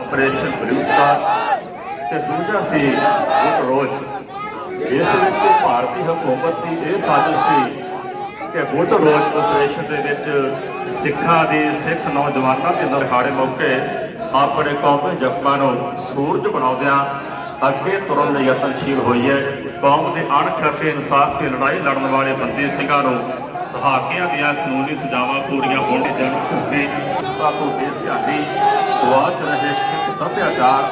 Operation blue star ਤੇ ਦੂਜਾ ਸੀ ਇੱਕ ਰੋਜ਼ ਇਸ ਵਿੱਚ ਭਾਰਤੀ ਹਕੂਮਤ ਦੀ ਇਹ ਸਾਜ਼ਿਸ਼ ਸੀ ਕਿ ਬੁੱਧ ਰੋਜ਼ ਆਪਰੇਸ਼ਨ ਦੇ ਵਿੱਚ ਸਿੱਖਾਂ ਦੀ, ਸਿੱਖ ਨੌਜਵਾਨਾਂ ਦੇ ਨਰਹਾੜੇ ਮੌਕੇ ਆਪਣੇ ਕੌਮੀ ਜ਼ਖਮਾਂ ਨੂੰ ਸੂਰਜ ਬਣਾਉਂਦਿਆਂ ਅੱਗੇ ਤੁਰਨ ਲਈ ਯਤਨਸ਼ੀਲ ਹੋਈ ਹੈ। ਕੌਮ ਦੇ ਅਣਖ ਅਤੇ ਇਨਸਾਫ ਦੀ ਲੜਾਈ ਲੜਨ ਵਾਲੇ ਬੰਦੀ ਸਿੰਘਾਂ ਨੂੰ ਦਹਾਕਿਆਂ ਦੀਆਂ ਕਾਨੂੰਨੀ ਸਜ਼ਾਵਾਂ ਪੂਰੀਆਂ ਹੋਣ ਦੀ ਜਨ ਭੁੱਖੀ ਬਾਪੂ ਦੇ ਧਿਆਨੀ ਗੁਆਚ ਰਹੇ ਸੱਭਿਆਚਾਰ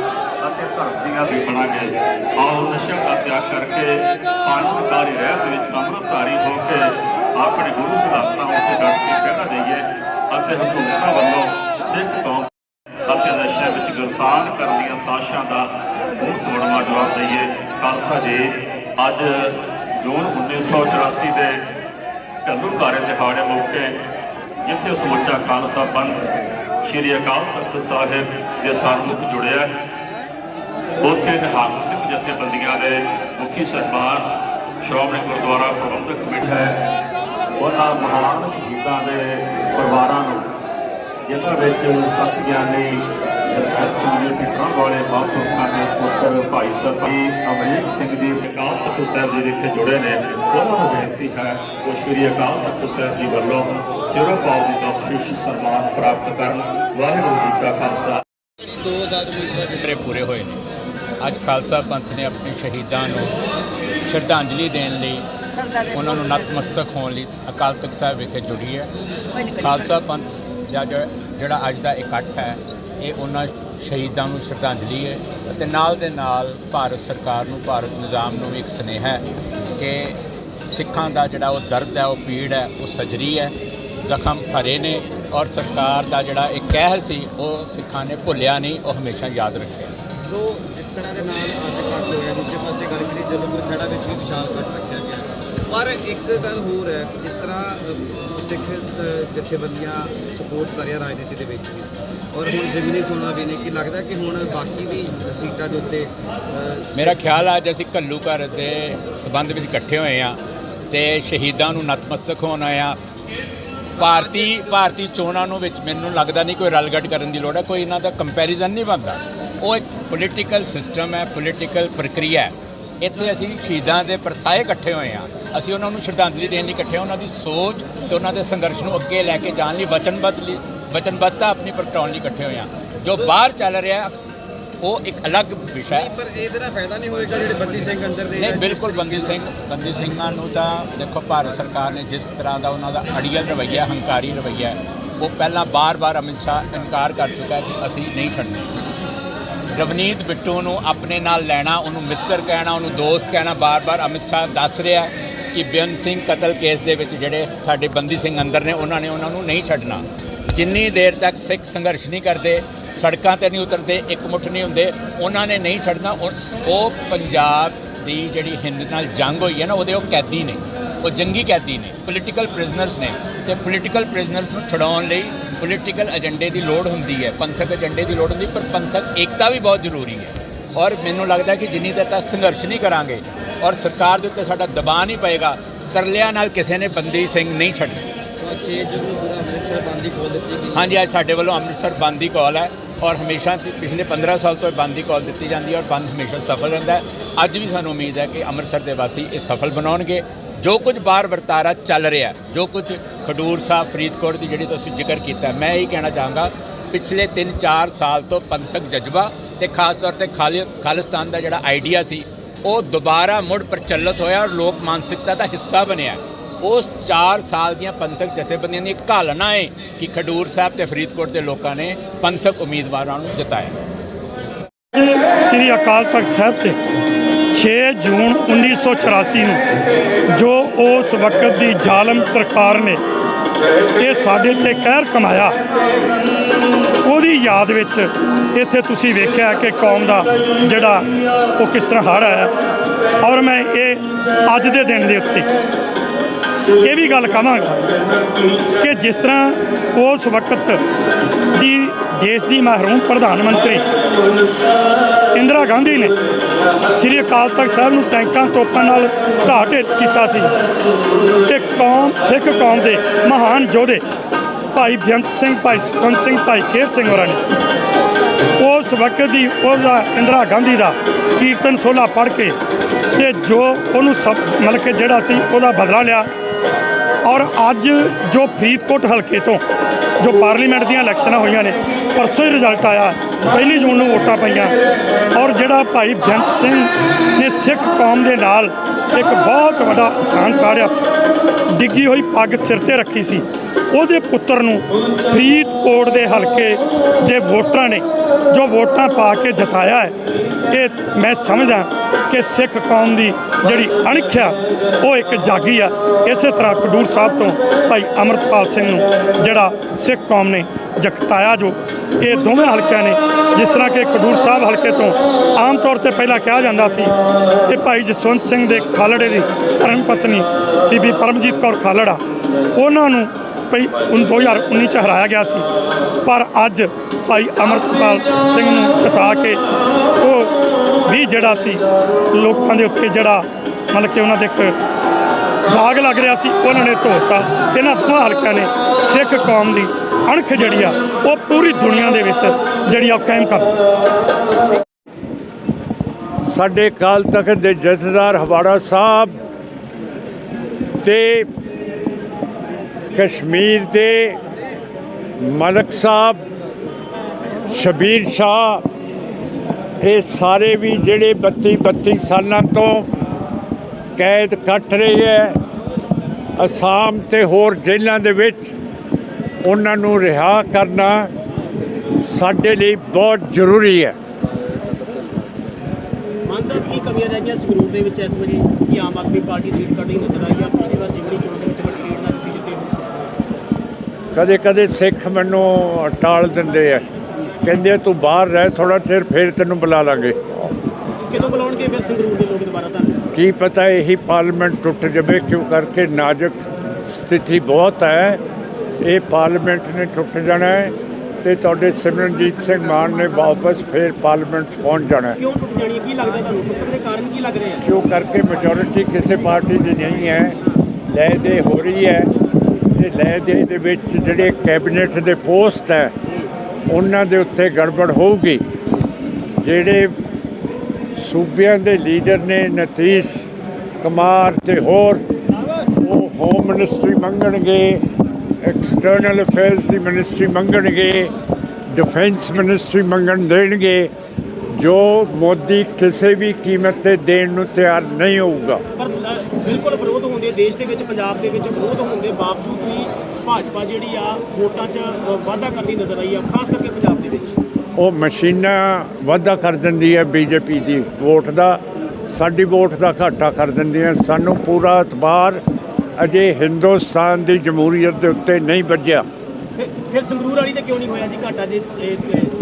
ਅਤੇ ਧਰਮ ਦੀਆਂ ਗਏ ਆਓ ਨਸ਼ਿਆਂ ਦਾ ਤਿਆਗ ਕਰਕੇ ਪਾਣਕਾਰੀ ਰਹਿਤ ਵਿੱਚ ਅੰਮ੍ਰਿਤਧਾਰੀ ਹੋ ਕੇ ਆਪਣੇ ਗੁਰੂ ਸਿਧਾਂਤਾਂ ਉੱਤੇ ਡਟ ਕੇ ਪਹਿਰਾ ਦੇਈਏ ਅਤੇ ਹਕੂਮਤਾਂ ਵੱਲੋਂ ਸਿੱਖ ਕੌਮ ਅਤੇ ਨਸ਼ਿਆਂ ਵਿੱਚ ਗ੍ਰਿਫਤਾਰ ਕਰਨ ਦੀਆਂ ਸਾਜ਼ਿਸ਼ਾਂ ਦਾ ਮੂੰਹ ਤੋੜਵਾ ਜਵਾਬ ਦਈਏ। ਖਾਲਸਾ ਜੀ, ਅੱਜ ਜੂਨ 1984 ਦੇ ਘੱਲੂਘਾਰੇ ਦਿਹਾੜੇ ਮੌਕੇ, ਜਿੱਥੇ ਸਮੁੱਚਾ ਖਾਲਸਾ ਪੰਥ ਸ਼੍ਰੀ ਅਕਾਲ ਤਖਤ ਸਾਹਿਬ ਦੇ ਸਨਮੁਖ ਜੁੜਿਆ ਉੱਥੇ ਨਿਹੰਗ ਸਿੰਘ ਜਥੇਬੰਦੀਆਂ ਦੇ ਮੁਖੀ ਸਰਕਾਰ ਸ਼੍ਰੋਮਣੀ ਗੁਰਦੁਆਰਾ ਪ੍ਰਬੰਧਕ ਕਮੇਟੀ ਹੈ ਉਹਨਾਂ ਮਹਾਨ ਸ਼ਹੀਦਾਂ ਦੇ ਪਰਿਵਾਰਾਂ ਨੂੰ, ਜਿਨ੍ਹਾਂ ਵਿੱਚ ਸਤ ਗਿਆਨੀ ਜਗਤ ਸਿੰਘ ਜੀ ਪਿੰਡਾਂ ਵਾਲੇ ਮਹਾਂਪੁਰਖਾਂ ਦੇ ਸੁਪੁੱਤਰ ਭਾਈ ਸਰਪੀ ਅਮਰੀਕ ਸਿੰਘ ਜੀ ਅਕਾਲ ਤਖਤ ਸਾਹਿਬ ਜੀ ਵਿਖੇ ਜੁੜੇ ਨੇ ਉਹਨਾਂ ਨੂੰ ਬੇਨਤੀ ਹੈ ਉਹ ਸ਼੍ਰੀ ਅਕਾਲ ਤਖਤ ਸਾਹਿਬ ਜੀ ਵੱਲੋਂ ਸਿਰੋਂ ਪਾਉ ਦੀ ਬਖਸ਼ਿਸ਼ ਸਨਮਾਨ ਪ੍ਰਾਪਤ ਕਰਨ ਵਾਹਿਗੁਰੂ ਜੀ ਕਾ ਖਾਲਸਾ ਜਿਹੜੇ ਪੂਰੇ ਹੋਏ ਨੇ। ਅੱਜ ਖਾਲਸਾ ਪੰਥ ਨੇ ਆਪਣੇ ਸ਼ਹੀਦਾਂ ਨੂੰ ਸ਼ਰਧਾਂਜਲੀ ਦੇਣ ਲਈ ਉਹਨਾਂ ਨੂੰ ਨਤਮਸਤਕ ਹੋਣ ਲਈ ਅਕਾਲ ਤਖਤ ਸਾਹਿਬ ਵਿਖੇ ਜੁੜੀ ਹੈ। ਖਾਲਸਾ ਪੰਥ ਜੋ- ਜਿਹੜਾ ਅੱਜ ਦਾ ਇਕੱਠ ਹੈ ਇਹ ਉਹਨਾਂ ਸ਼ਹੀਦਾਂ ਨੂੰ ਸ਼ਰਧਾਂਜਲੀ ਹੈ ਅਤੇ ਨਾਲ ਦੇ ਨਾਲ ਭਾਰਤ ਸਰਕਾਰ ਨੂੰ, ਭਾਰਤ ਨਿਜ਼ਾਮ ਨੂੰ ਵੀ ਇੱਕ ਸੁਨੇਹਾ ਹੈ ਕਿ ਸਿੱਖਾਂ ਦਾ ਜਿਹੜਾ ਉਹ ਦਰਦ ਹੈ, ਉਹ ਪੀੜ ਹੈ, ਉਹ ਸਜਰੀ ਹੈ, ਜ਼ਖਮ ਭਰੇ ਨੇ ਔਰ ਸਰਕਾਰ ਦਾ ਜਿਹੜਾ ਇਹ ਕਹਿਰ ਸੀ, ਉਹ ਸਿੱਖਾਂ ਨੇ ਭੁੱਲਿਆ ਨਹੀਂ, ਉਹ ਹਮੇਸ਼ਾ ਯਾਦ ਰੱਖਿਆ। ਸੋ ਜਿਸ ਤਰ੍ਹਾਂ ਦੇ ਨਾਲ ਅੱਜ ਕੱਟ ਹੋਇਆ, ਦੂਜੇ ਪਾਸੇ ਗੱਲ ਕਰੀ ਜਲੰਧਰ ਖੇੜਾ ਵਿੱਚ ਵੀ ਵਿਸ਼ਾਲ ਕੱਟ ਰੱਖਿਆ ਗਿਆ। ਪਰ ਇੱਕ ਗੱਲ ਹੋਰ ਹੈ ਕਿ ਜਿਸ ਤਰ੍ਹਾਂ ਸਿੱਖ ਜਥੇਬੰਦੀਆਂ ਸਪੋਰਟ ਕਰਿਆ ਰਾਜਨੀਤੀ ਦੇ ਵਿੱਚ ਔਰ ਹੁਣ ਜ਼ਮੀਨੀ ਚੋਣਾਂ ਵੀ ਨੇ ਕੀ ਲੱਗਦਾ ਕਿ ਹੁਣ ਬਾਕੀ ਵੀ ਸੀਟਾਂ ਦੇ ਉੱਤੇ ਮੇਰਾ ਖਿਆਲ ਆ ਅੱਜ ਅਸੀਂ ਘੱਲੂ ਘਰ ਦੇ ਸਬੰਧ ਵਿੱਚ ਇਕੱਠੇ ਹੋਏ ਆ ਤੇ ਸ਼ਹੀਦਾਂ ਨੂੰ ਨਤਮਸਤਕ ਹੋਣ ਆ ਭਾਰਤੀ ਭਾਰਤੀ ਚੋਣਾਂ ਨੂੰ ਵਿੱਚ ਮੈਨੂੰ ਲੱਗਦਾ ਨਹੀਂ ਕੋਈ ਰਲਗੱਡ ਕਰਨ ਦੀ ਲੋੜ ਹੈ ਕੋਈ ਇਹਨਾਂ ਦਾ ਕੰਪੈਰੀਜ਼ਨ ਨਹੀਂ ਬਣਦਾ। ਉਹ ਇੱਕ ਪੋਲੀਟੀਕਲ ਸਿਸਟਮ ਹੈ ਪੋਲੀਟੀਕਲ ਪ੍ਰਕਿਰਿਆ ਹੈ। ਇੱਥੇ ਅਸੀਂ ਸ਼ਹੀਦਾਂ ਦੇ ਪਰਥਾਏ ਇਕੱਠੇ ਹੋਏ ਆ। ਅਸੀਂ ਉਹਨਾਂ ਨੂੰ ਸ਼ਰਧਾਂਜਲੀ ਦੇਣ ਲਈ ਇਕੱਠੇ ਹੋਏ, ਉਹਨਾਂ ਦੀ ਸੋਚ ਤੇ ਉਹਨਾਂ ਦੇ ਸੰਘਰਸ਼ ਨੂੰ ਅੱਗੇ ਲੈ ਕੇ ਜਾਣ ਲਈ ਵਚਨਬੱਧ ਲਈ ਵਚਨਬੱਧਤਾ ਆਪਣੀ ਪ੍ਰਗਟਾਉਣ ਲਈ ਇਕੱਠੇ ਹੋਏ ਆ ਜੋ ਬਾਹਰ ਚੱਲ ਰਿਹਾ ਉਹ ਇੱਕ ਅਲੱਗ ਵਿਸ਼ਾ ਹੈ। ਪਰ ਇਹਦੇ ਨਾਲ ਫਾਇਦਾ ਨਹੀਂ ਹੋਏਗਾ ਜਿਹੜੇ ਬੰਦੀ ਸਿੰਘ ਅੰਦਰ ਦੇ ਨਹੀਂ ਬਿਲਕੁਲ ਬੰਦੀ ਸਿੰਘ ਬੰਦੀ ਸਿੰਘਾਂ ਨੂੰ ਤਾਂ ਦੇਖੋ ਭਾਰਤ ਸਰਕਾਰ ਨੇ ਜਿਸ ਤਰ੍ਹਾਂ ਦਾ ਉਹਨਾਂ ਦਾ ਅੜੀਅਲ ਰਵੱਈਆ ਹੰਕਾਰੀ ਰਵੱਈਆ ਉਹ ਪਹਿਲਾਂ ਬਾਰ-ਬਾਰ ਅਮਿਤ ਸ਼ਾਹ ਇਨਕਾਰ ਕਰ ਚੁੱਕਾ ਕਿ ਅਸੀਂ ਨਹੀਂ ਛੱਡਣੇ। ਰਵਨੀਤ ਬਿੱਟੂ ਨੂੰ ਆਪਣੇ ਨਾਲ ਲੈਣਾ ਉਹਨੂੰ ਮਿੱਤਰ ਕਹਿਣਾ ਉਹਨੂੰ ਦੋਸਤ ਕਹਿਣਾ ਬਾਰ-ਬਾਰ ਅਮਿਤ ਸ਼ਾਹ ਦੱਸ ਰਿਹਾ ਕਿ ਬੇਅੰਤ ਸਿੰਘ ਕਤਲ ਕੇਸ ਦੇ ਵਿੱਚ ਜਿਹੜੇ ਸਾਡੇ ਬੰਦੀ ਸਿੰਘ ਅੰਦਰ ਨੇ ਉਹਨਾਂ ਨੇ ਉਹਨਾਂ ਨੂੰ ਨਹੀਂ ਛੱਡਣਾ। ਜਿੰਨੀ ਦੇਰ ਤੱਕ ਸਿੱਖ ਸੰਘਰਸ਼ ਨਹੀਂ ਕਰਦੇ, ਸੜਕਾਂ ਤੇ ਨਹੀਂ ਉਤਰਦੇ, ਇੱਕ ਮੁੱਠ ਨਹੀਂ ਹੁੰਦੇ, ਉਹਨਾਂ ਨੇ ਨਹੀਂ ਛੱਡਣਾ, ਉਹ ਉਹ ਪੰਜਾਬ ਦੀ ਜਿਹੜੀ ਹਿੰਦ ਨਾਲ ਜੰਗ ਹੋਈ ਹੈ ਨਾ, ਉਹਦੇ ਉਹ ਕੈਦੀ ਨੇ, ਉਹ ਜੰਗੀ ਕੈਦੀ ਨੇ ਪੋਲੀਟੀਕਲ ਪ੍ਰਿਜ਼ਨਰਸ ਨੇ, ਤੇ ਪੋਲੀਟੀਕਲ ਪ੍ਰਿਜ਼ਨਰਸ ਨੂੰ ਛਡਾਉਣ ਲਈ ਪੋਲੀਟੀਕਲ ਏਜੰਡੇ ਦੀ ਲੋੜ ਹੁੰਦੀ ਹੈ, ਪੰਥਕ ਏਜੰਡੇ ਦੀ ਲੋੜ ਹੁੰਦੀ, ਪਰ ਪੰਥਕ ਏਕਤਾ ਵੀ ਬਹੁਤ ਜ਼ਰੂਰੀ ਹੈ। ਔਰ ਮੈਨੂੰ ਲੱਗਦਾ ਕਿ ਜਿੰਨੀ ਦੇਰ ਤੱਕ ਸੰਘਰਸ਼ ਨਹੀਂ ਕਰਾਂਗੇ, ਔਰ ਸਰਕਾਰ ਦੇ ਉੱਤੇ ਸਾਡਾ ਦਬਾਅ ਨਹੀਂ ਪਏਗਾ, ਤਰਲਿਆਂ ਨਾਲ ਕਿਸੇ ਨੇ ਬੰਦੀ ਸਿੰਘ ਨਹੀਂ ਛੱਡਣਾ। 6 ਜੂਨ ਨੂੰ ਪੂਰਾ ਅੰਮ੍ਰਿਤਸਰ ਬੰਦ ਦੀ ਖੋਲ ਦਿੱਤੀ ਗਈ। ਹਾਂਜੀ, ਅੱਜ ਸਾਡੇ ਵੱਲੋਂ ਅੰਮ੍ਰਿਤਸਰ ਬੰਦ ਦੀ ਕਾਲ ਹੈ ਔਰ ਹਮੇਸ਼ਾ ਪਿਛਲੇ 15 ਸਾਲ ਤੋਂ ਬੰਦ ਦੀ ਕਾਲ ਦਿੱਤੀ ਜਾਂਦੀ ਹੈ ਔਰ ਬੰਦ ਹਮੇਸ਼ਾ ਸਫਲ ਰਹਿੰਦਾ ਅੱਜ ਵੀ ਸਾਨੂੰ ਉਮੀਦ ਹੈ ਕਿ ਅੰਮ੍ਰਿਤਸਰ ਦੇ ਵਾਸੀ ਇਹ ਸਫਲ ਬਣਾਉਣਗੇ। ਜੋ ਕੁਝ ਬਾਹਰ ਵਰਤਾਰਾ ਚੱਲ ਰਿਹਾ, ਜੋ ਕੁਝ ਖਡੂਰ ਸਾਹਿਬ, ਫਰੀਦਕੋਟ ਦੀ ਜਿਹੜੀ ਤੁਸੀਂ ਜ਼ਿਕਰ ਕੀਤਾ, ਮੈਂ ਇਹ ਕਹਿਣਾ ਚਾਹਾਂਗਾ, ਪਿਛਲੇ 3-4 ਸਾਲ ਤੋਂ ਪੰਥਕ ਜਜ਼ਬਾ ਤੇ ਖਾਸ ਤੌਰ ਤੇ ਖਾਲੀ- ਖਾਲਿਸਤਾਨ ਦਾ ਜਿਹੜਾ ਆਈਡੀਆ ਸੀ, ਉਹ ਦੁਬਾਰਾ ਮੁੜ ਪ੍ਰਚਲਿਤ ਹੋਇਆ ਔਰ ਲੋਕ ਮਾਨਸਿਕਤਾ ਦਾ ਹਿੱਸਾ ਬਣਿਆ ਉਸ 4 ਸਾਲ ਦੀਆਂ ਪੰਥਕ ਜਥੇਬੰਦੀਆਂ ਦੀ ਘਾਲਣਾ ਹੈ ਕਿ ਖਡੂਰ ਸਾਹਿਬ ਤੇ ਫਰੀਦਕੋਟ ਦੇ ਲੋਕਾਂ ਨੇ ਪੰਥਕ ਉਮੀਦਵਾਰਾਂ ਨੂੰ ਜਿਤਾਇਆ। ਸ੍ਰੀ ਅਕਾਲ ਤਖਤ ਸਾਹਿਬ ਤੇ 6 ਜੂਨ 1984 ਨੂੰ ਜੋ ਉਸ ਵਕਤ ਦੀ ਜ਼ਾਲਮ ਸਰਕਾਰ ਨੇ ਇਹ ਸਾਡੇ ਤੇ ਕਹਿਰ ਕਮਾਇਆ, ਉਹਦੀ ਯਾਦ ਵਿੱਚ ਇੱਥੇ ਤੁਸੀਂ ਵੇਖਿਆ ਕਿ ਕੌਮ ਦਾ ਜਿਹੜਾ ਉਹ ਕਿਸ ਤਰ੍ਹਾਂ ਹੜ੍ਹ ਆਇਆ। ਔਰ ਮੈਂ ਇਹ ਅੱਜ ਦੇ ਦਿਨ ਦੇ ਉੱਤੇ ਇਹ ਵੀ ਗੱਲ ਕਹਾਂਗਾ ਕਿ ਜਿਸ ਤਰ੍ਹਾਂ ਉਸ ਵਕਤ ਦੀ ਦੇਸ਼ ਦੀ ਮਹਿਰੂਮ ਪ੍ਰਧਾਨ ਮੰਤਰੀ ਇੰਦਰਾ ਗਾਂਧੀ ਨੇ ਸ੍ਰੀ ਅਕਾਲ ਤਖਤ ਸਾਹਿਬ ਨੂੰ ਟੈਂਕਾਂ ਤੋਪਾਂ ਨਾਲ ਢਾਹ ਕੀਤਾ ਸੀ ਤੇ ਕੌਮ, ਸਿੱਖ ਕੌਮ ਦੇ ਮਹਾਨ ਯੋਧੇ ਭਾਈ ਬੇਅੰਤ ਸਿੰਘ, ਭਾਈ ਸੁਖਵੰਤ ਸਿੰਘ, ਭਾਈ ਕੇਰ ਸਿੰਘ ਹੋਰਾਂ ਨੇ ਉਸ ਵਕਤ ਦੀ ਉਹਦਾ ਇੰਦਰਾ ਗਾਂਧੀ ਦਾ ਕੀਰਤਨ ਸੋਲਾ ਪੜ੍ਹ ਕੇ ਤੇ ਜੋ ਉਹਨੂੰ ਸਭ ਮਤਲਬ ਕਿ ਜਿਹੜਾ ਸੀ ਉਹਦਾ ਬਦਲਾ ਲਿਆ ਔਰ ਅੱਜ ਜੋ ਫਰੀਦਕੋਟ ਹਲਕੇ ਤੋਂ ਜੋ ਪਾਰਲੀਮੈਂਟ ਦੀਆਂ ਇਲੈਕਸ਼ਨਾਂ ਹੋਈਆਂ ਨੇ, ਪਰਸੋਂ ਹੀ ਰਿਜ਼ਲਟ ਆਇਆ, ਪਹਿਲੀ ਜੂਨ ਨੂੰ ਵੋਟਾਂ ਪਈਆਂ। ਔਰ ਜਿਹੜਾ ਭਾਈ ਬੇਅੰਤ ਸਿੰਘ ਨੇ ਸਿੱਖ ਕੌਮ ਦੇ ਨਾਲ ਇੱਕ ਬਹੁਤ ਵੱਡਾ ਆਸਾਨ ਚਾੜਿਆ ਸੀ। ਡਿੱਗੀ ਹੋਈ ਪੱਗ ਸਿਰ ਤੇ ਰੱਖੀ ਸੀ। ਉਹਦੇ ਪੁੱਤਰ ਨੂੰ ਫਰੀਦਕੋਟ ਦੇ ਹਲਕੇ ਦੇ ਵੋਟਰਾਂ ਨੇ ਜੋ ਵੋਟਾਂ ਪਾ ਕੇ ਜਿਤਾਇਆ ਹੈ। ਇਹ ਮੈਂ ਸਮਝਦਾ ਕਿ ਸਿੱਖ ਕੌਮ ਦੀ ਜਿਹੜੀ ਅਣਖ ਆ ਉਹ ਇੱਕ ਜਾਗੀ ਆ। ਇਸੇ ਤਰ੍ਹਾਂ ਖਡੂਰ ਸਾਹਿਬ ਤੋਂ ਭਾਈ ਅਮਰਤਪਾਲ ਸਿੰਘ ਨੂੰ ਜਿਹੜਾ ਸਿੱਖ ਕੌਮ ਨੇ ਜਗਤਾਇਆ ਜੋ, ਇਹ ਦੋਵੇਂ ਹਲਕਿਆਂ ਨੇ, ਜਿਸ ਤਰ੍ਹਾਂ ਕਿ ਖਡੂਰ ਸਾਹਿਬ ਹਲਕੇ ਤੋਂ ਆਮ ਤੌਰ ਤੇ ਪਹਿਲਾਂ ਕਿਹਾ ਜਾਂਦਾ ਸੀ ਕਿ ਭਾਈ ਜਸਵੰਤ ਸਿੰਘ ਦੇ ਖਾਲੜੇ ਦੀ ਧਰਮ ਪਤਨੀ ਬੀਬੀ ਪਰਮਜੀਤ ਕੌਰ ਖਾਲੜਾ, ਉਹਨਾਂ ਨੂੰ ਭਈ ਉਨ 2019 ਚ ਹਰਾਇਆ ਗਿਆ ਸੀ। ਪਰ ਅੱਜ ਭਾਈ ਅਮਰਤਪਾਲ ਸਿੰਘ ਨੂੰ ਚਤਾ ਕੇ ਉਹ ਵੀ ਜਿਹੜਾ ਸੀ, ਲੋਕਾਂ ਦੇ ਉੱਤੇ ਜਿਹੜਾ ਮਤਲਬ ਕਿ ਉਹਨਾਂ ਦੇ ਇੱਕ ਦਾਗ ਲੱਗ ਰਿਹਾ ਸੀ, ਉਹਨਾਂ ਨੇ ਧੋਤਾ। ਇਹਨਾਂ ਦੋਹਾਂ ਹਲਕਿਆਂ ਨੇ ਸਿੱਖ ਕੌਮ ਦੀ ਅਣਖ ਜਿਹੜੀ ਆ, ਉਹ ਪੂਰੀ ਦੁਨੀਆ ਦੇ ਵਿੱਚ ਜਿਹੜੀ ਆ ਉਹ ਕਾਇਮ ਕਰਤੀ ਸਾਡੇ ਕਾਲ ਤਖਤ ਦੇ ਜਥੇਦਾਰ ਹਵਾੜਾ ਸਾਹਿਬ ਤੇ ਕਸ਼ਮੀਰ ਦੇ ਮਲਕ ਸਾਹਿਬ, ਸ਼ਬੀਰ ਸ਼ਾਹ, ਇਹ ਸਾਰੇ ਵੀ ਜਿਹੜੇ 32 32 ਸਾਲਾਂ ਤੋਂ ਕੈਦ ਕੱਟ ਰਹੇ ਹੈ, ਅਸਾਮ ਤੇ ਹੋਰ ਜੇਲ੍ਹਾਂ ਦੇ ਵਿੱਚ ਉਹਨਾਂ ਨੂੰ ਰਿਹਾ ਕਰਨਾ ਸਾਡੇ ਲਈ ਬਹੁਤ ਜ਼ਰੂਰੀ ਹੈ। ਸਾਹਿਬ ਕੀ ਕਮੀਆਂ ਰਹਿ ਗਈਆਂ ਸੰਗਰੂਰ ਦੇ ਵਿੱਚ ਇਸ ਵਾਰੀ? ਕੀ ਆਮ ਆਦਮੀ ਪਾਰਟੀ ਸੀਟ ਕੱਢੀ ਨਜ਼ਰ ਆਈ ਆ ਪਿਛਲੀ ਵਾਰ ਜਿਮਨੀ ਚੋਣ ਦੇ ਵਿੱਚ ਵੱਡੀ ਲੀਡ ਨਾਲ ਤੁਸੀਂ ਜਿੱਤੇ ਹੋ? ਕਦੇ ਕਦੇ ਸਿੱਖ ਮੈਨੂੰ ਟਾਲ ਦਿੰਦੇ ਆ। ਕਹਿੰਦੇ ਤੂੰ ਬਾਹਰ ਰਹਿ ਥੋੜਾ ਚਿਰ ਫਿਰ ਤੈਨੂੰ ਬੁਲਾ ਲਾਂਗੇ। ਕਦੋਂ ਬੁਲਾਉਣਗੇ ਫਿਰ ਸੰਗਰੂਰ ਦੇ ਲੋਕ ਦੁਬਾਰਾ ਤੁਹਾਨੂੰ ਕੀ ਪਤਾ ਇਹੀ ਪਾਰਲੀਮੈਂਟ ਟੁੱਟ ਜਾਵੇ ਕਿਉਂ ਕਰਕੇ ਨਾਜ਼ੁਕ ਸਥਿਤੀ ਬਹੁਤ ਹੈ। ਇਹ ਪਾਰਲੀਮੈਂਟ ਨੇ ਟੁੱਟ ਜਾਣਾ ਹੈ। ਤੇ ਤੁਹਾਡੇ ਸਿਮਰਨਜੀਤ ਸਿੰਘ ਮਾਨ ਨੇ ਵਾਪਸ ਫਿਰ ਪਾਰਲੀਮੈਂਟ ਪਹੁੰਚ ਜਾਣਾ ਹੈ। ਕਿਉਂ ਟੁੱਟ ਜਾਣੀ ਹੈ? ਕੀ ਲੱਗਦਾ ਤੁਹਾਨੂੰ? ਟੁੱਟਣ ਦੇ ਕਾਰਨ ਕੀ ਲੱਗ ਰਹੇ ਆ? ਕਿਉਂ ਕਰਕੇ ਮੈਜੋਰਿਟੀ ਕਿਸੇ ਪਾਰਟੀ ਦੀ ਨਹੀਂ ਹੈ ਲੈ ਦੇ ਹੋ ਰਹੀ ਹੈ ਤੇ ਲੈ ਦੇ ਦੇ ਵਿੱਚ ਜਿਹੜੇ ਕੈਬਨਿਟ ਦੇ ਪੋਸਟ ਹੈ ਉਹਨਾਂ ਦੇ ਉੱਤੇ ਗੜਬੜ ਹੋਊਗੀ। ਜਿਹੜੇ ਸੂਬਿਆਂ ਦੇ ਲੀਡਰ ਨੇ ਨਤੀਸ਼ ਕੁਮਾਰ ਤੇ ਹੋਰ ਉਹ ਹੋਮ ਮਿਨਿਸਟਰੀ ਮੰਗਣਗੇ। ਐਕਸਟਰਨਲ ਅਫੇਅਰਸ ਦੀ ਮਿਨਿਸਟਰੀ ਮੰਗਣਗੇ ਡਿਫੈਂਸ ਮਿਨਿਸਟਰੀ ਮੰਗਣ ਦੇਣਗੇ ਜੋ ਮੋਦੀ ਕਿਸੇ ਵੀ ਕੀਮਤ ਤੇ ਦੇਣ ਨੂੰ ਤਿਆਰ ਨਹੀਂ ਹੋਊਗਾ। ਪਰ ਬਿਲਕੁਲ ਵਿਰੋਧ ਹੁੰਦੇ ਦੇਸ਼ ਦੇ ਵਿੱਚ ਪੰਜਾਬ ਦੇ ਵਿੱਚ ਵਿਰੋਧ ਹੋਣ ਦੇ ਬਾਵਜੂਦ ਵੀ ਭਾਜਪਾ ਜਿਹੜੀ ਆ ਵੋਟਾਂ 'ਚ ਵਾਧਾ ਕਰਦੀ ਨਜ਼ਰ ਆਈ ਆ ਖਾਸ ਕਰਕੇ ਪੰਜਾਬ ਦੇ ਵਿੱਚ। ਉਹ ਮਸ਼ੀਨਾਂ ਵਾਧਾ ਕਰ ਦਿੰਦੀ ਹੈ ਬੀਜੇਪੀ ਦੀ ਵੋਟ ਦਾ ਸਾਡੀ ਵੋਟ ਦਾ ਘਾਟਾ ਕਰ ਦਿੰਦੀਆਂ ਸਾਨੂੰ ਪੂਰਾ ਇਤਬਾਰ ਅਜੇ ਹਿੰਦੁਸਤਾਨ ਦੀ ਜਮਹੂਰੀਅਤ ਦੇ ਉੱਤੇ ਨਹੀਂ ਵੱਜਿਆ। ਫਿਰ- ਸੰਗਰੂਰ ਵਾਲੀ ਤੇ ਕਿਉਂ ਨਹੀਂ ਹੋਇਆ ਜੀ ਘਾਟਾ? ਜੇ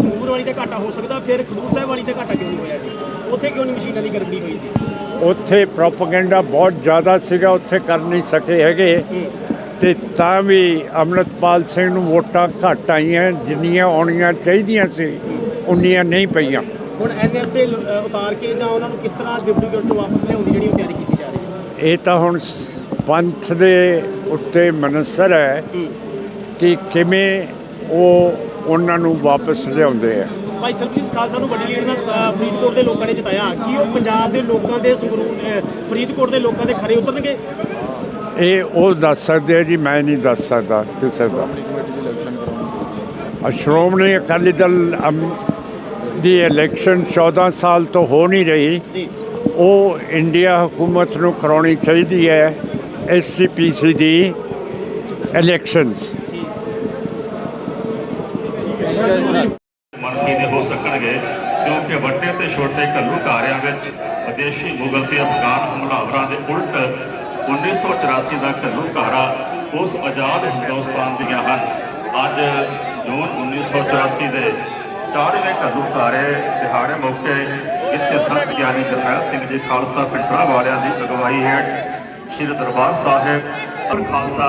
ਸੰਗਰੂਰ ਵਾਲੀ ਤੇ ਘਾਟਾ ਹੋ ਸਕਦਾ ਫਿਰ ਖਡੂਰ ਸਾਹਿਬ ਵਾਲੀ ਤੇ ਘਾਟਾ ਕਿਉਂ ਨਹੀਂ ਹੋਇਆ ਜੀ? ਉੱਥੇ ਕਿਉਂ ਨਹੀਂ ਮਸ਼ੀਨਾਂ ਦੀ ਗੜਬੜੀ ਹੋਈ ਜੀ? ਉੱਥੇ ਪ੍ਰੋਪਗੈਂਡਾ ਬਹੁਤ ਜ਼ਿਆਦਾ ਸੀਗਾ ਉੱਥੇ ਕਰ ਨਹੀਂ ਸਕੇ ਹੈਗੇ। ਤੇ ਤਾਂ ਵੀ ਅੰਮ੍ਰਿਤਪਾਲ ਸਿੰਘ ਨੂੰ ਵੋਟਾਂ ਘੱਟ ਆਈਆਂ ਜਿੰਨੀਆਂ ਆਉਣੀਆਂ ਚਾਹੀਦੀਆਂ ਸੀ ਉਨੀਆਂ ਨਹੀਂ ਪਈਆਂ। ਹੁਣ ਐਨਐਸਏ ਉਤਾਰ ਕੇ ਜਾਂ ਉਹਨਾਂ ਨੂੰ ਕਿਸ ਤਰ੍ਹਾਂ ਡਿਪਟੀ ਚੋਂ ਵਾਪਸ ਲਿਆਉਣ ਦੀ ਜਿਹੜੀ ਤਿਆਰੀ ਕੀਤੀ ਜਾ ਰਹੀ ਹੈ? ਇਹ ਤਾਂ ਹੁਣ ਪੰਥ ਦੇ ਉੱਤੇ ਮਨਸਰ ਹੈ ਕਿ ਕਿਵੇਂ ਉਹ ਉਹਨਾਂ ਨੂੰ ਵਾਪਸ ਲਿਆਉਂਦੇ ਆ। ਭਾਈ ਸਰਬਜੀਤ ਖਾਲਸਾ ਨੂੰ ਵੱਡੀ ਲੀਡ ਨਾਲ ਫਰੀਦਕੋਟ ਦੇ ਲੋਕਾਂ ਨੇ ਜਿਤਾਇਆ। ਕੀ ਉਹ ਪੰਜਾਬ ਦੇ ਲੋਕਾਂ ਦੇ ਸੰਗਰੂਰ ਫਰੀਦਕੋਟ ਦੇ ਲੋਕਾਂ ਦੇ ਖਰੇ ਉਤਰਨਗੇ? ਇਹ ਉਹ ਦੱਸ ਸਕਦੇ ਆ ਜੀ ਮੈਂ ਨਹੀਂ ਦੱਸ ਸਕਦਾ ਕਿਸੇ ਦਾ। ਸ਼੍ਰੋਮਣੀ ਅਕਾਲੀ ਦਲ ਦੀ ਇਲੈਕਸ਼ਨ 14 ਸਾਲ ਤੋਂ ਹੋ ਨਹੀਂ ਰਹੀ। ਉਹ ਇੰਡੀਆ ਹਕੂਮਤ ਨੂੰ ਕਰਾਉਣੀ ਚਾਹੀਦੀ ਹੈ। ਐਸਸੀਪੀਸੀ ਦੀ ਇਲੈਕਸ਼ਨਸ ਮਨਕੀ ਦੇ ਹੋ ਸਕਣਗੇ, ਕਿਉਂਕਿ ਵੱਡੇ ਤੇ ਛੋਟੇ ਘੱਲੂਕਾਰਿਆਂ ਵਿੱਚ ਵਿਦੇਸ਼ੀ ਮੁਗਲ ਤੇ ਅਫਗਾਨ ਹਮਲਾਵਰਾਂ ਦੇ ਉਲਟ 1984 ਦਾ ਘੱਲੂਘਾਰਾ ਉਸ ਆਜ਼ਾਦ ਹਿੰਦੁਸਤਾਨ ਦੀਆਂ ਹਨ। ਅੱਜ ਜੂਨ 1984 ਦੇ 40ਵੇਂ ਘੱਲੂਕਾਰੇ ਦਿਹਾੜੇ ਮੌਕੇ ਇੱਥੇ ਸੰਤ ਗਿਆਨੀ ਜਰਨੈਲ ਸਿੰਘ ਜੀ ਖਾਲਸਾ ਪਿੰਡਰਾ ਵਾਲਿਆਂ ਦੀ ਅਗਵਾਈ ਹੇਠ ਸ੍ਰੀ ਦਰਬਾਰ ਸਾਹਿਬ ਔਰ ਖਾਲਸਾ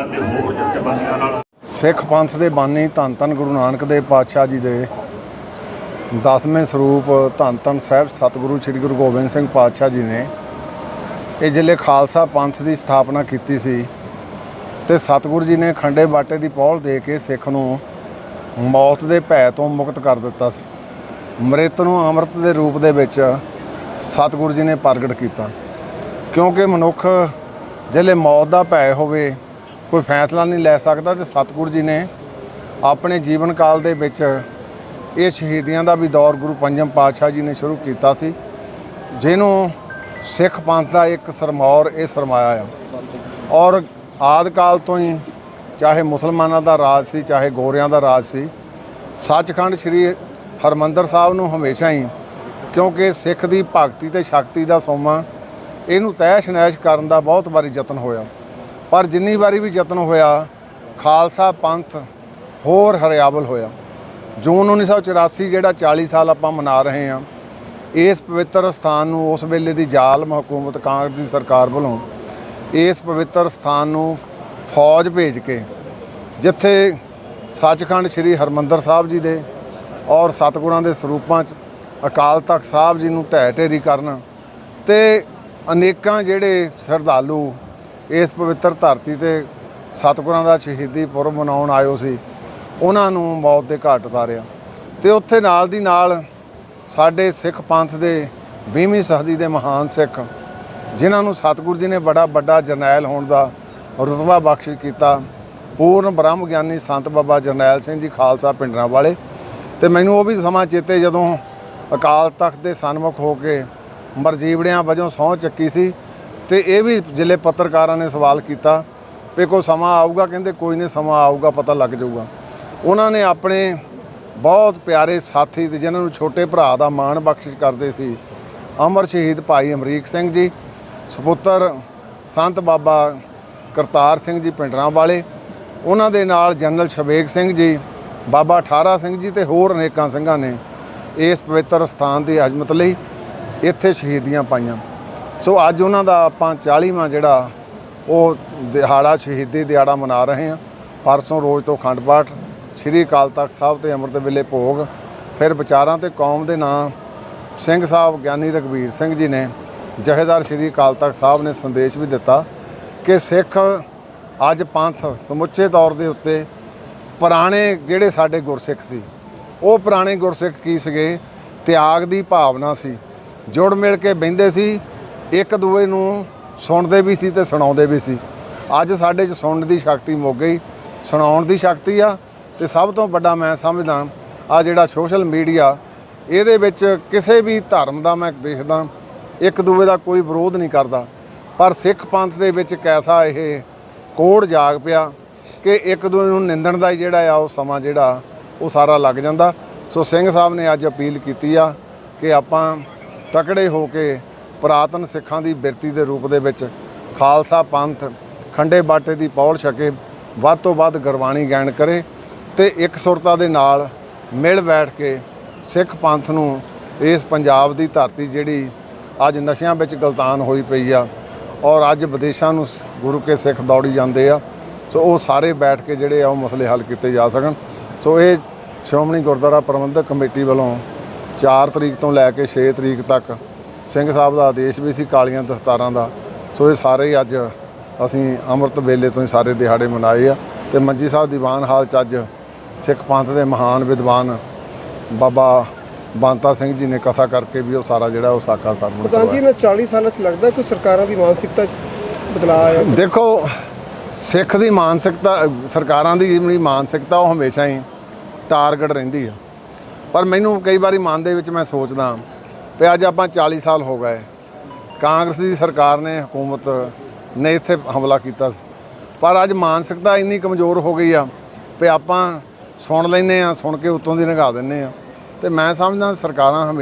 ਅਤੇ ਹੋਰ ਜਥੇਬੰਦੀਆਂ ਨਾਲ। ਸਿੱਖ ਪੰਥ ਦੇ ਬਾਨੀ ਧੰਨ ਧੰਨ ਗੁਰੂ ਨਾਨਕ ਦੇਵ ਪਾਤਸ਼ਾਹ ਜੀ ਦੇ ਦਸਵੇਂ ਸਰੂਪ ਧੰਨ ਧੰਨ ਸਾਹਿਬ ਸਤਿਗੁਰੂ ਸ੍ਰੀ ਗੁਰੂ ਗੋਬਿੰਦ ਸਿੰਘ ਪਾਤਸ਼ਾਹ ਜੀ ਨੇ ਇਹ ਜ਼ਿਲ੍ਹੇ ਖਾਲਸਾ ਪੰਥ ਦੀ ਸਥਾਪਨਾ ਕੀਤੀ ਸੀ ਤੇ ਸਤਿਗੁਰੂ ਜੀ ਨੇ ਖੰਡੇ ਬਾਟੇ ਦੀ ਪੌਲ ਦੇ ਕੇ ਸਿੱਖ ਨੂੰ ਮੌਤ ਦੇ ਭੈ ਤੋਂ ਮੁਕਤ ਕਰ ਦਿੱਤਾ ਸੀ। ਮ੍ਰਿਤ ਨੂੰ ਅੰਮ੍ਰਿਤ ਦੇ ਰੂਪ ਦੇ ਵਿੱਚ ਸਤਿਗੁਰੂ ਜੀ ਨੇ ਪ੍ਰਗਟ ਕੀਤਾ। ਕਿਉਂਕਿ ਮਨੁੱਖ ਜਿਹੜੇ ਮੌਤ ਦਾ ਭੈ ਹੋਵੇ, ਕੋਈ ਫੈਸਲਾ ਨਹੀਂ ਲੈ ਸਕਦਾ ਤੇ ਸਤਿਗੁਰੂ ਜੀ ਨੇ ਆਪਣੇ ਜੀਵਨ ਕਾਲ ਦੇ ਵਿੱਚ ਇਹ ਸ਼ਹੀਦੀਆਂ ਦਾ ਵੀ ਦੌਰ ਗੁਰੂ ਪੰਜਮ ਪਾਤਸ਼ਾਹ ਜੀ ਨੇ ਸ਼ੁਰੂ ਕੀਤਾ ਸੀ, ਜਿਹਨੂੰ ਸਿੱਖ ਪੰਥ ਦਾ ਇੱਕ ਸਰਮੌਰ ਇਹ ਸਰਮਾਇਆ ਆ। ਔਰ ਆਦ ਕਾਲ ਤੋਂ ਹੀ ਚਾਹੇ ਮੁਸਲਮਾਨਾਂ ਦਾ ਰਾਜ ਸੀ, ਚਾਹੇ ਗੋਰਿਆਂ ਦਾ ਰਾਜ ਸੀ, ਸੱਚਖੰਡ ਸ੍ਰੀ ਹਰਮੰਦਰ ਸਾਹਿਬ ਨੂੰ ਹਮੇਸ਼ਾ ਹੀ ਕਿਉਂਕਿ ਸਿੱਖ ਦੀ ਭਗਤੀ ਤੇ ਸ਼ਕਤੀ ਦਾ ਸੋਮਾ ਇਹਨੂੰ ਤੈਸ਼ ਨੈਸ਼ ਕਰਨ ਦਾ ਬਹੁਤ ਵਾਰੀ ਯਤਨ ਹੋਇਆ। ਪਰ ਜਿੰਨੀ ਵਾਰੀ ਵੀ ਯਤਨ ਹੋਇਆ, ਖਾਲਸਾ ਪੰਥ ਹੋਰ ਹਰਿਆਵਲ ਹੋਇਆ। ਜੂਨ 1984 ਜਿਹੜਾ 40 ਸਾਲ ਆਪਾਂ ਮਨਾ ਰਹੇ ਹਾਂ, ਇਸ ਪਵਿੱਤਰ ਸਥਾਨ ਨੂੰ, ਉਸ ਵੇਲੇ ਦੀ ਜ਼ਾਲਮ ਹਕੂਮਤ ਕਾਂਗਰਸ ਦੀ ਸਰਕਾਰ ਵੱਲੋਂ, ਇਸ ਪਵਿੱਤਰ ਸਥਾਨ ਨੂੰ ਫੌਜ ਭੇਜ ਕੇ, ਜਿੱਥੇ ਸੱਚਖੰਡ ਸ੍ਰੀ ਹਰਮੰਦਰ ਸਾਹਿਬ ਜੀ ਦੇ ਔਰ ਸਤਿਗੁਰਾਂ ਦੇ ਸਰੂਪਾਂ 'ਚ ਅਕਾਲ ਤਖਤ ਸਾਹਿਬ ਜੀ ਨੂੰ ਢਹਿ ਢੇਰੀ ਕਰਨ ਤੇ ਅਨੇਕਾਂ ਜਿਹੜੇ ਸ਼ਰਧਾਲੂ ਇਸ ਪਵਿੱਤਰ ਧਰਤੀ ਤੇ ਸਤਿਗੁਰਾਂ ਦਾ ਸ਼ਹੀਦੀ ਪੁਰਬ ਮਨਾਉਣ ਆਇਓ ਸੀ, ਉਹਨਾਂ ਨੂੰ ਮੌਤ ਦੇ ਘਾਟ ਉਤਾਰਿਆ। ਤੇ ਉੱਥੇ ਨਾਲ ਦੀ ਨਾਲ ਸਾਡੇ ਸਿੱਖ ਪੰਥ ਦੇ 20ਵੀਂ ਸਦੀ ਦੇ ਮਹਾਨ ਸਿੱਖ, ਜਿਨ੍ਹਾਂ ਨੂੰ ਸਤਿਗੁਰੂ ਜੀ ਨੇ ਬੜਾ ਵੱਡਾ ਜਰਨੈਲ ਹੋਣ ਦਾ ਰੁਤਬਾ ਬਖਸ਼ਿਸ਼ ਕੀਤਾ, ਪੂਰਨ ਬ੍ਰਹਮ ਗਿਆਨੀ ਸੰਤ ਬਾਬਾ ਜਰਨੈਲ ਸਿੰਘ ਜੀ ਖਾਲਸਾ ਪਿੰਡਰਾਂ ਵਾਲੇ, ਤੇ ਮੈਨੂੰ ਉਹ ਵੀ ਸਮਾਂ ਚੇਤੇ ਜਦੋਂ ਅਕਾਲ ਤਖਤ ਦੇ ਸਨਮੁਖ ਹੋ ਕੇ ਮਰਜੀਵੜਿਆਂ ਵਜੋਂ ਸਹੁੰ ਚੱਕੀ ਸੀ ਤੇ ਇਹ ਵੀ ਜ਼ਿਲ੍ਹੇ ਪੱਤਰਕਾਰਾਂ ਨੇ ਸਵਾਲ ਕੀਤਾ ਵੀ ਕੋਈ ਸਮਾਂ ਆਊਗਾ? ਕਹਿੰਦੇ ਕੋਈ ਨਹੀਂ, ਸਮਾਂ ਆਊਗਾ, ਪਤਾ ਲੱਗ ਜਾਊਗਾ। ਉਹਨਾਂ ਨੇ ਆਪਣੇ ਬਹੁਤ ਪਿਆਰੇ ਸਾਥੀ ਤੇ ਜਿਨ੍ਹਾਂ ਨੂੰ ਛੋਟੇ ਭਰਾ ਦਾ ਮਾਣ ਬਖਸ਼ਿਸ਼ ਕਰਦੇ ਸੀ, ਅਮਰ ਸ਼ਹੀਦ ਭਾਈ ਅਮਰੀਕ ਸਿੰਘ ਜੀ, ਸੁਪੁੱਤਰ ਸੰਤ ਬਾਬਾ ਕਰਤਾਰ ਸਿੰਘ ਜੀ ਪਿੰਡਰਾਂ ਵਾਲੇ, ਉਹਨਾਂ ਦੇ ਨਾਲ ਜਨਰਲ ਸ਼ਬੇਗ ਸਿੰਘ ਜੀ, ਬਾਬਾ ਠਾਰਾ ਸਿੰਘ ਜੀ ਤੇ ਹੋਰ ਅਨੇਕਾਂ ਸਿੰਘਾਂ ਨੇ ਇਸ ਪਵਿੱਤਰ ਸਥਾਨ ਦੀ ਅਜ਼ਮਤ ਲਈ ਇੱਥੇ ਸ਼ਹੀਦੀਆਂ ਪਾਈਆਂ। ਸੋ ਅੱਜ ਉਹਨਾਂ ਦਾ ਆਪਾਂ 40ਵਾਂ ਜਿਹੜਾ ਉਹ ਦਿਹਾੜਾ, ਸ਼ਹੀਦੀ ਦਿਹਾੜਾ ਮਨਾ ਰਹੇ ਹਾਂ। ਪਰਸੋਂ ਰੋਜ਼ ਤੋਂ ਅਖੰਡ ਪਾਠ, ਸ੍ਰੀ ਅਕਾਲ ਤਖਤ ਸਾਹਿਬ ਤੇ ਅੰਮ੍ਰਿਤ ਵੇਲੇ ਭੋਗ, ਫਿਰ ਵਿਚਾਰਾਂ ਤੇ ਕੌਮ ਦੇ ਨਾਂ ਸਿੰਘ ਸਾਹਿਬ ਗਿਆਨੀ ਰਗਵੀਰ ਸਿੰਘ ਜੀ ਨੇ ਜਹੇਦਾਰ ਸ੍ਰੀ ਅਕਾਲ ਤਖਤ ਸਾਹਿਬ ਨੇ ਸੰਦੇਸ਼ ਵੀ ਦਿੱਤਾ ਕਿ ਸਿੱਖ ਅੱਜ ਪੰਥ ਸਮੁੱਚੇ ਤੌਰ ਦੇ ਉੱਤੇ ਪੁਰਾਣੇ ਜਿਹੜੇ ਸਾਡੇ ਗੁਰਸਿੱਖ ਸੀ, ਉਹ ਪੁਰਾਣੇ ਗੁਰਸਿੱਖ ਕੀ ਸੀਗੇ? ਤਿਆਗ ਦੀ ਭਾਵਨਾ ਸੀ। ਜੁੜ ਮਿਲ ਕੇ ਬਹਿੰਦੇ ਸੀ, ਇੱਕ ਦੂਏ ਨੂੰ ਸੁਣਦੇ ਵੀ ਸੀ ਤੇ ਸੁਣਾਉਂਦੇ ਵੀ ਸੀ। ਅੱਜ ਸਾਡੇ 'ਚ ਸੁਣਨ ਦੀ ਸ਼ਕਤੀ ਮੁੱਕ ਗਈ, ਸੁਣਾਉਣ ਦੀ ਸ਼ਕਤੀ ਆ ਤੇ ਸਭ ਤੋਂ ਵੱਡਾ ਮੈਂ ਸਮਝਦਾ ਆ ਜਿਹੜਾ ਸੋਸ਼ਲ ਮੀਡੀਆ ਇਹਦੇ ਵਿੱਚ ਕਿਸੇ ਵੀ ਧਰਮ ਦਾ ਮੈਂ ਦੇਖਦਾ, ਇੱਕ ਦੂਏ ਦਾ ਕੋਈ ਵਿਰੋਧ ਨਹੀਂ ਕਰਦਾ। ਪਰ ਸਿੱਖ ਪੰਥ ਦੇ ਵਿੱਚ ਕੈਸਾ ਇਹ ਕੋੜ ਜਾਗ ਪਿਆ ਕਿ ਇੱਕ ਦੂਜੇ ਨੂੰ ਨਿੰਦਣ ਦਾ ਹੀ ਜਿਹੜਾ ਆ, ਉਹ ਸਮਾਂ ਜਿਹੜਾ, ਉਹ ਸਾਰਾ ਲੱਗ ਜਾਂਦਾ। ਸੋ ਸਿੰਘ ਸਾਹਿਬ ਨੇ ਅੱਜ ਅਪੀਲ ਕੀਤੀ ਆ ਕਿ ਆਪਾਂ ਤਕੜੇ ਹੋ ਕੇ ਪੁਰਾਤਨ ਸਿੱਖਾਂ ਦੀ ਬਿਰਤੀ ਦੇ ਰੂਪ ਦੇ ਵਿੱਚ ਖਾਲਸਾ ਪੰਥ ਖੰਡੇ ਬਾਟੇ ਦੀ ਪੌਲ ਛਕੇ ਵੱਧ ਤੋਂ ਵੱਧ ਗੁਰਬਾਣੀ ਗਾਇਨ ਕਰੇ ਤੇ ਇੱਕ ਸੁਰਤਾ ਦੇ ਨਾਲ ਮਿਲ ਬੈਠ ਕੇ ਸਿੱਖ ਪੰਥ ਨੂੰ ਇਸ ਪੰਜਾਬ ਦੀ ਧਰਤੀ ਜਿਹੜੀ ਅੱਜ ਨਸ਼ਿਆਂ ਵਿੱਚ ਗਲਤਾਨ ਹੋਈ ਪਈ ਆ ਔਰ ਅੱਜ ਵਿਦੇਸ਼ਾਂ ਨੂੰ ਗੁਰੂ ਕੇ ਸਿੱਖ ਦੌੜੀ ਜਾਂਦੇ ਆ, ਸੋ ਉਹ ਸਾਰੇ ਬੈਠ ਕੇ ਜਿਹੜੇ ਆ ਉਹ ਮਸਲੇ ਹੱਲ ਕੀਤੇ ਜਾ ਸਕਣ। ਸੋ ਇਹ ਸ਼੍ਰੋਮਣੀ ਗੁਰਦੁਆਰਾ ਪ੍ਰਬੰਧਕ ਕਮੇਟੀ ਵੱਲੋਂ 4 ਤਰੀਕ ਤੋਂ ਲੈ ਕੇ 6 ਤਰੀਕ ਤੱਕ ਸਿੰਘ ਸਾਹਿਬ ਦਾ ਆਦੇਸ਼ ਵੀ ਸੀ ਕਾਲੀਆਂ ਦਸਤਾਰਾਂ ਦਾ। ਸੋ ਇਹ ਸਾਰੇ ਹੀ ਅੱਜ ਅਸੀਂ ਅੰਮ੍ਰਿਤ ਵੇਲੇ ਤੋਂ ਹੀ ਸਾਰੇ ਦਿਹਾੜੇ ਮਨਾਏ ਆ ਤੇ ਮੰਜੀ ਸਾਹਿਬ ਦੀਵਾਨ ਹਾਲ ਚ ਅੱਜ ਸਿੱਖ ਪੰਥ ਦੇ ਮਹਾਨ ਵਿਦਵਾਨ ਬਾਬਾ ਬਾਂਤਾ ਸਿੰਘ ਜੀ ਨੇ ਕਥਾ ਕਰਕੇ ਵੀ ਉਹ ਸਾਰਾ ਜਿਹੜਾ ਉਹ ਸਾਕਾ ਸਰਵਣ ਪ੍ਰਧਾਨ ਜੀ ਇਹਨਾਂ 40 ਸਾਲਾਂ 'ਚ ਲੱਗਦਾ ਕੋਈ ਸਰਕਾਰਾਂ ਦੀ ਮਾਨਸਿਕਤਾ 'ਚ ਬਦਲਾਅ ਆਇਆ? ਦੇਖੋ ਸਿੱਖ ਦੀ ਮਾਨਸਿਕਤਾ ਸਰਕਾਰਾਂ ਦੀ ਜਿਹੜੀ ਮਾਨਸਿਕਤਾ ਉਹ ਹਮੇਸ਼ਾ ਹੀ ਟਾਰਗੇਟ ਰਹਿੰਦੀ ਆ। ਪਰ ਮੈਨੂੰ ਕਈ ਵਾਰੀ ਮਨ ਦੇ ਵਿੱਚ ਮੈਂ ਸੋਚਦਾ ਵੀ ਅੱਜ ਆਪਾਂ 40 ਸਾਲ ਹੋ ਗਏ। ਕਾਂਗਰਸ ਦੀ ਸਰਕਾਰ ਨੇ ਹਕੂਮਤ ਨੇ ਇੱਥੇ ਹਮਲਾ ਕੀਤਾ ਸੀ। ਪਰ ਅੱਜ ਮਾਨਸਿਕਤਾ ਇੰਨੀ ਕਮਜ਼ੋਰ ਹੋ ਗਈ ਆ ਵੀ ਆਪਾਂ ਸੁਣ ਲੈਨੇ ਆ ਸੁਣ ਕੇ ਉੱਤੋਂ ਦੀ ਨਿਗਾਹ ਦਿੰਨੇ ਆ ਤੇ ਮੈਂ ਸਮਝਦਾ ਸਰਕਾਰਾਂ ਹਮੇਸ਼ਾ